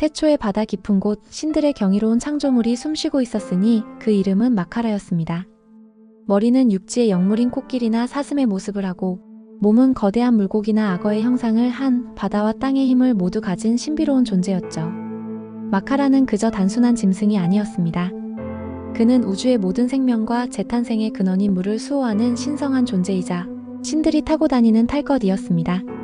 태초에 바다 깊은 곳 신들의 경이로운 창조물이 숨쉬고 있었으니 그 이름은 마카라였습니다. 머리는 육지의 영물인 코끼리나 사슴의 모습을 하고 몸은 거대한 물고기나 악어의 형상을 한 바다와 땅의 힘을 모두 가진 신비로운 존재였죠. 마카라는 그저 단순한 짐승이 아니었습니다. 그는 우주의 모든 생명과 재탄생의 근원인 물을 수호하는 신성한 존재이자 신들이 타고 다니는 탈 것이었습니다.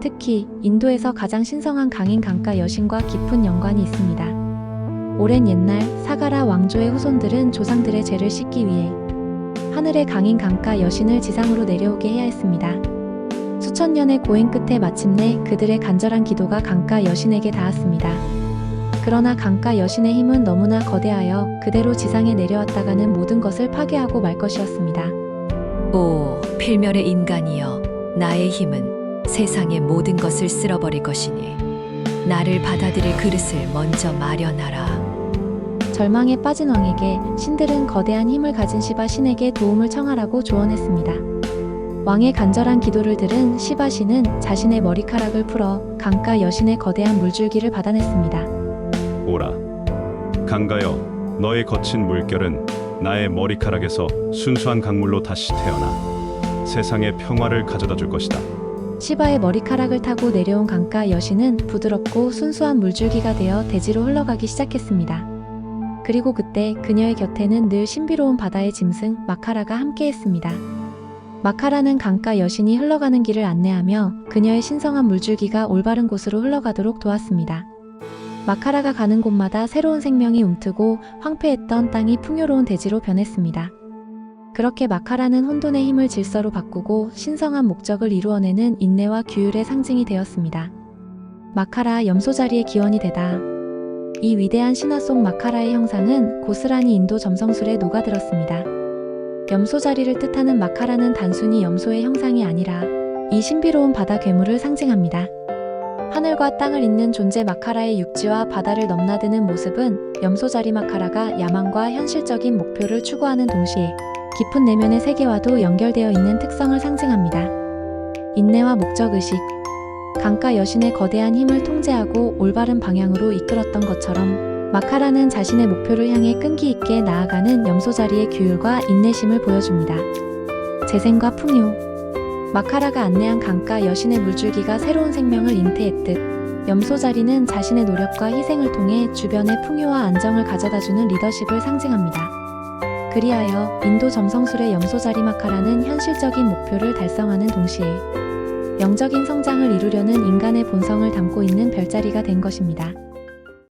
특히 인도에서 가장 신성한 강인 강가 여신과 깊은 연관이 있습니다. 오랜 옛날 사가라 왕조의 후손들은 조상들의 죄를 씻기 위해 하늘의 강인 강가 여신을 지상으로 내려오게 해야 했습니다. 수천 년의 고행 끝에 마침내 그들의 간절한 기도가 강가 여신에게 닿았습니다. 그러나 강가 여신의 힘은 너무나 거대하여 그대로 지상에 내려왔다가는 모든 것을 파괴하고 말 것이었습니다. 오, 필멸의 인간이여, 나의 힘은 세상의 모든 것을 쓸어버릴 것이니 나를 받아들일 그릇을 먼저 마련하라. 절망에 빠진 왕에게 신들은 거대한 힘을 가진 시바 신에게 도움을 청하라고 조언했습니다. 왕의 간절한 기도를 들은 시바 신은 자신의 머리카락을 풀어 강가 여신의 거대한 물줄기를 받아냈습니다. 오라. 강가여, 너의 거친 물결은 나의 머리카락에서 순수한 강물로 다시 태어나 세상에 평화를 가져다 줄 것이다. 시바의 머리카락을 타고 내려온 강가 여신은 부드럽고 순수한 물줄기가 되어 대지로 흘러가기 시작했습니다. 그리고 그때 그녀의 곁에는 늘 신비로운 바다의 짐승 마카라가 함께했습니다. 마카라는 강가 여신이 흘러가는 길을 안내하며 그녀의 신성한 물줄기가 올바른 곳으로 흘러가도록 도왔습니다. 마카라가 가는 곳마다 새로운 생명이 움트고 황폐했던 땅이 풍요로운 대지로 변했습니다. 그렇게 마카라는 혼돈의 힘을 질서로 바꾸고 신성한 목적을 이루어내는 인내와 규율의 상징이 되었습니다. 마카라 염소자리의 기원이 되다. 이 위대한 신화 속 마카라의 형상은 고스란히 인도 점성술에 녹아들었습니다. 염소자리를 뜻하는 마카라는 단순히 염소의 형상이 아니라 이 신비로운 바다 괴물을 상징합니다. 하늘과 땅을 잇는 존재 마카라의 육지와 바다를 넘나드는 모습은 염소자리 마카라가 야망과 현실적인 목표를 추구하는 동시에 깊은 내면의 세계와도 연결되어 있는 특성을 상징합니다. 인내와 목적의식, 강가 여신의 거대한 힘을 통제하고 올바른 방향으로 이끌었던 것처럼 마카라는 자신의 목표를 향해 끈기 있게 나아가는 염소자리의 규율과 인내심을 보여줍니다. 재생과 풍요 마카라가 안내한 강가 여신의 물줄기가 새로운 생명을 잉태했듯 염소자리는 자신의 노력과 희생을 통해 주변의 풍요와 안정을 가져다주는 리더십을 상징합니다. 그리하여 인도 점성술의 염소자리 마카라는 현실적인 목표를 달성하는 동시에 영적인 성장을 이루려는 인간의 본성을 담고 있는 별자리가 된 것입니다.